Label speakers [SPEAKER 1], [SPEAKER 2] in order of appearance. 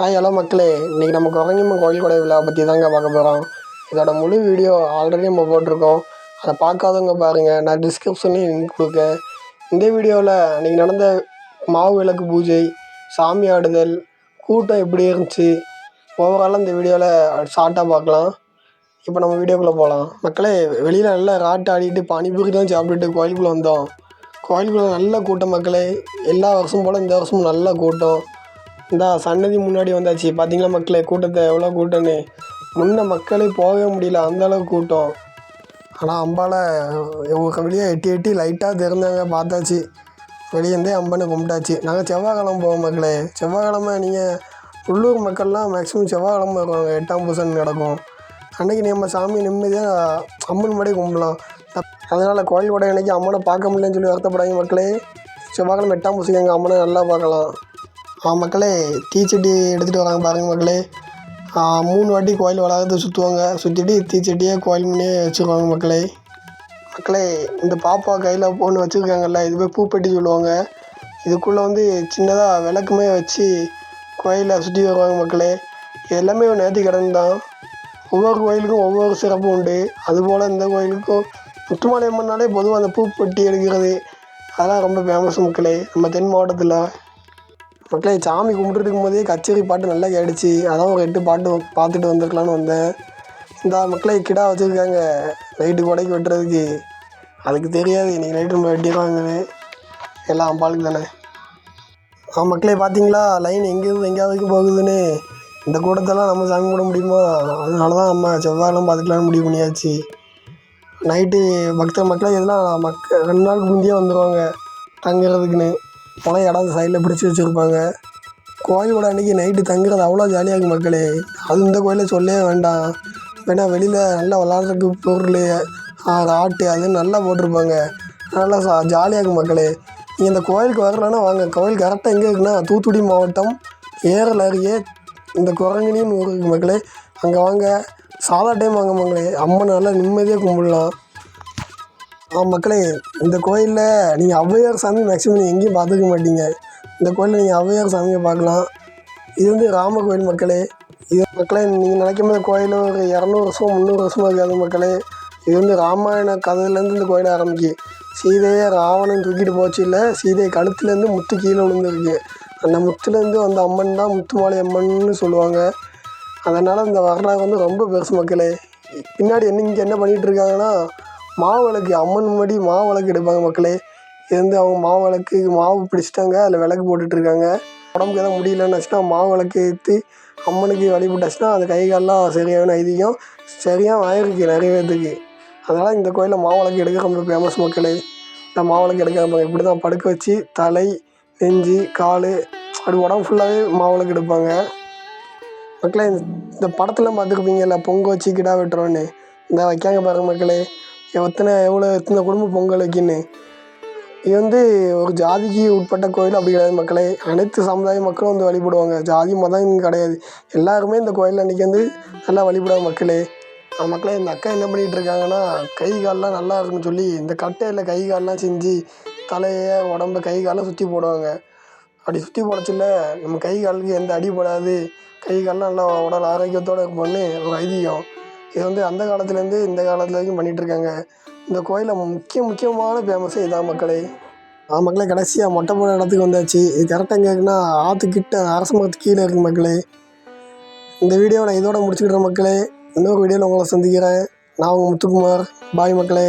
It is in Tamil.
[SPEAKER 1] ஹாய் ஹலோ மக்களே. இன்றைக்கி நம்ம குரங்கியம்மன் கோயில் கொடை விழா பற்றி தாங்க பார்க்க போகிறோம் இதோட முழு வீடியோ ஆல்ரெடி நம்ம போட்டிருக்கோம். அதை பார்க்காதவங்க பாருங்கள் நான் டிஸ்கிரிப்ஷன்லேயும் லிங்க் கொடுக்கேன். இந்த வீடியோவில் அன்றைக்கி நடந்த மாவு விளக்கு பூஜை சாமி ஆடுதல் கூட்டம் எப்படி இருந்துச்சு ஓவராலாக இந்த வீடியோவில் ஷார்ட்டாக பார்க்கலாம். இப்போ நம்ம வீடியோக்குள்ளே போகலாம் மக்களே வெளியில் நல்லா ராட்டு ஆடிட்டு பானிபூரி தான் சாப்பிட்டுட்டு கோயிலுக்குள்ளே வந்தோம். கோயிலுக்குள்ளே நல்ல கூட்டம் மக்களே. எல்லா வருஷம் போல் இந்த வருஷமும் நல்ல கூட்டம். இந்த சன்னதி முன்னாடி வந்தாச்சு. பார்த்தீங்களா மக்களே கூட்டத்தை எவ்வளோ கூட்டம்னு. முன்ன மக்களே போகவே முடியல அந்த அளவுக்கு கூட்டம். ஆனால் அம்பால இவங்க வெளியே எட்டி எட்டி லைட்டாக திறந்தாங்க பார்த்தாச்சு. வெளியே இருந்தே அம்பனை கும்பிட்டாச்சு. நாங்கள் செவ்வாய்க்கிழமை போவோம் மக்களே. செவ்வாய்க்கிழமை நீங்கள் உள்ளூர் மக்கள்லாம் மேக்ஸிமம் செவ்வாய்க்கிழமை வருவாங்க. எட்டாம் பூசன் நடக்கும். அன்றைக்கி நம்ம சாமி நிம்மதியாக அம்மன் மாதிரி கும்பிடலாம். அதனால் கோயில் கொடை அன்றைக்கி அம்மனை பார்க்க முடியலன்னு சொல்லி வருத்தப்படாங்க மக்களே. செவ்வாய்க்கிழமை எட்டாம் பூசைக்கு எங்கள் அம்மனை நல்லா பார்க்கலாம். மக்களே தீச்சட்டி எடுத்துகிட்டு வராங்க பாருங்கள் மக்களே. மூணு வாட்டி கோயில் வளாகத்தை சுற்றுவாங்க சுற்றிட்டு தீச்சட்டியை கோயில் முன்னே வச்சுருவாங்க மக்களே. மக்களே இந்த பாப்பா கையில் ஒன்று வச்சுருக்காங்கல்ல இது போய் பூப்பெட்டி சொல்லுவாங்க. இதுக்குள்ளே வந்து சின்னதாக விளக்குமே வச்சு கோயிலை சுற்றி வருவாங்க மக்களே. எல்லாமே நேர்த்தி கடன் தான். ஒவ்வொரு கோயிலுக்கும் ஒவ்வொரு சிறப்பு உண்டு. அதுபோல் இந்த கோயிலுக்கும் முத்துமாலை அம்மன்னாலே பொதுவாக அந்த பூப்பெட்டி எடுக்கிறது. அதெல்லாம் ரொம்ப ஃபேமஸ் மக்களே. நம்ம தென் மாவட்டத்தில் மக்களே சாமி கும்பிட்டுட்டு இருக்கும்போதே கச்சேரி பாட்டு நல்லா கேட்டுச்சு. அதான் ஒரு எட்டு பாட்டு பார்த்துட்டு வந்துருக்கலான்னு வந்தேன். இந்த மக்களே கிடா வச்சுருக்காங்க. நைட்டு கொடைக்கு வெட்டுறதுக்கு. அதுக்கு தெரியாது. இன்றைக்கி நைட்டு நம்ம வெட்டிடுவாங்கன்னு எல்லாம் அம்பாளுக்கு தானே. ஆ மக்களே பார்த்தீங்களா லைன் எங்கேருந்து எங்கேயாவது போகுதுன்னு. இந்த கூட்டத்தெல்லாம் நம்ம சாமி கும்பிட முடியுமா? அதனால தான் நம்ம செவ்வாயெல்லாம் பார்த்துக்கலாம்னு முடிவு பண்ணியாச்சு. நைட்டு பக்தர் மக்களே எதுனா மக்க ரெண்டு நாளுக்கு முந்தையே வந்துடுவாங்க தங்குறதுக்குன்னு. போனால் இடம் சைடில் பிடிச்சி வச்சுருப்பாங்க. கோயிலோட அன்றைக்கி நைட்டு தங்குறது அவ்வளோ ஜாலியாக இருக்கும் மக்களே. அது இந்த கோயிலில் சொல்லவே வேண்டாம். வேணால் வெளியில் நல்லா விளாட்றதுக்கு பொருள் ஆட்டு அது நல்லா போட்டிருப்பாங்க. நல்லா சா ஜாலியாக இருக்கும் மக்களே. நீங்கள் இந்த கோயிலுக்கு வரலன்னா வாங்க. கோயில் கரெக்டாக எங்கே இருக்குன்னா தூத்துக்குடி மாவட்டம் ஏரல் அருகே இந்த குரங்கினின்னு ஊர் இருக்கு மக்களே. அங்கே வாங்க. சாதா டைம் வாங்க மக்களே. அம்மனை நல்லா நிம்மதியாக கும்பிடலாம். மக்களே இந்த கோயிலில் நீங்கள் ஔவையார் சாமி மேக்ஸிமம் நீங்கள் எங்கேயும் பார்த்துக்க மாட்டீங்க. இந்த கோயிலில் நீங்கள் ஔவையார் சாமியை பார்க்கலாம். இது வந்து ராம கோயில் மக்களே. இது மக்களே நீங்கள் நினைக்கும் போது கோயில் ஒரு இரநூறு வருஷம் முந்நூறு வருஷமாக இருக்காது மக்களே. இது வந்து ராமாயண கதையிலேருந்து இந்த கோயில் ஆரம்பிக்கு. சீதையை ராவணன் தூக்கிட்டு போச்சு இல்லை சீதை கழுத்துலேருந்து முத்து கீழே விழுந்துருக்கு. அந்த முத்துலேருந்து வந்த அம்மன் தான் முத்துமாலை அம்மன்னு சொல்லுவாங்க. அதனால் இந்த வரலாறு வந்து ரொம்ப பெருசு மக்களே. பின்னாடி என்ன இங்கே என்ன பண்ணிகிட்டு இருக்காங்கன்னா மாவு விளக்கு அம்மன் முன்னாடி மாவு விளக்கு எடுப்பாங்க மக்களே. இருந்து அவங்க மாவு விளக்கு மாவு பிடிச்சிட்டாங்க. அதில் விளக்கு போட்டுட்ருக்காங்க. உடம்புக்கு எதாவது முடியலன்னு மாவு விளக்கு ஏற்றி அம்மனுக்கு வழிபட்டாச்சுன்னா அந்த கை கால்லாம் சரியான ஐதீகம். சரியாக ஆயிருக்கு நிறைய பேர்த்துக்கு அதனால் இந்த கோயிலில் மாவிளக்கு எடுக்க ரொம்ப ஃபேமஸ் மக்களே. இந்த மாவிளக்கு எடுக்காமல் எடுக்க இப்படி தான் படுக்க வச்சு தலை நெஞ்சு கால் அப்படி உடம்பு ஃபுல்லாகவே மாவிளக்கு எடுப்பாங்க. மக்களே இந்த- படத்தில் பார்த்துருப்பீங்கல்ல? பொங்க வச்சு கிடா வெட்டுறோன்னு. இந்த வைக்காங்க பாருங்கள் மக்களே. எத்தனை எவ்வளோ எத்தனை குடும்பம் பொங்கல் வைக்கின்னு இது வந்து ஒரு ஜாதிக்கு உட்பட்ட கோயில் அப்படி கிடையாது மக்களே. அனைத்து சமுதாய மக்களும் வந்து வழிபடுவாங்க. ஜாதி மதம் இங்க கிடையாது. எல்லாருமே இந்த கோயில் அன்றைக்கி வந்து நல்லா வழிபடுவாங்க மக்களே. மக்களே இந்த அக்கா என்ன பண்ணிகிட்டு இருக்காங்கன்னா கை கால்லாம் நல்லா இருக்குன்னு சொல்லி இந்த கட்டையில் கை கால்லாம் செஞ்சு தலையை உடம்ப கை காலம் சுற்றி போடுவாங்க. அப்படி சுற்றி போடச்சில்ல நம்ம கை காலுக்கு எந்த அடிபடாது. கை கால்லாம் நல்லா உடல் ஆரோக்கியத்தோடு இருப்போம்னு ஒரு ஐதீகம். இது வந்து அந்த காலத்துலேருந்து இந்த காலத்துல வரைக்கும் பண்ணிகிட்டு இருக்காங்க இந்த கோயிலில் முக்கிய முக்கியமான ஃபேமஸே இதான் மக்களே. ஆ மக்களே கடைசியாக மொட்டை போன இடத்துக்கு வந்தாச்சு. இது கரெக்டாக எங்கே இருக்குன்னா ஆற்றுக்கிட்ட அரச மரத்து கீழே இருக்கு மக்களே. இந்த வீடியோவை நான் இதோட முடிச்சுக்கிறேன் மக்களே. இன்னொரு வீடியோவில் உங்களை சந்திக்கிறேன். நான் உங்கள் முத்துக்குமார். பாய் மக்களே.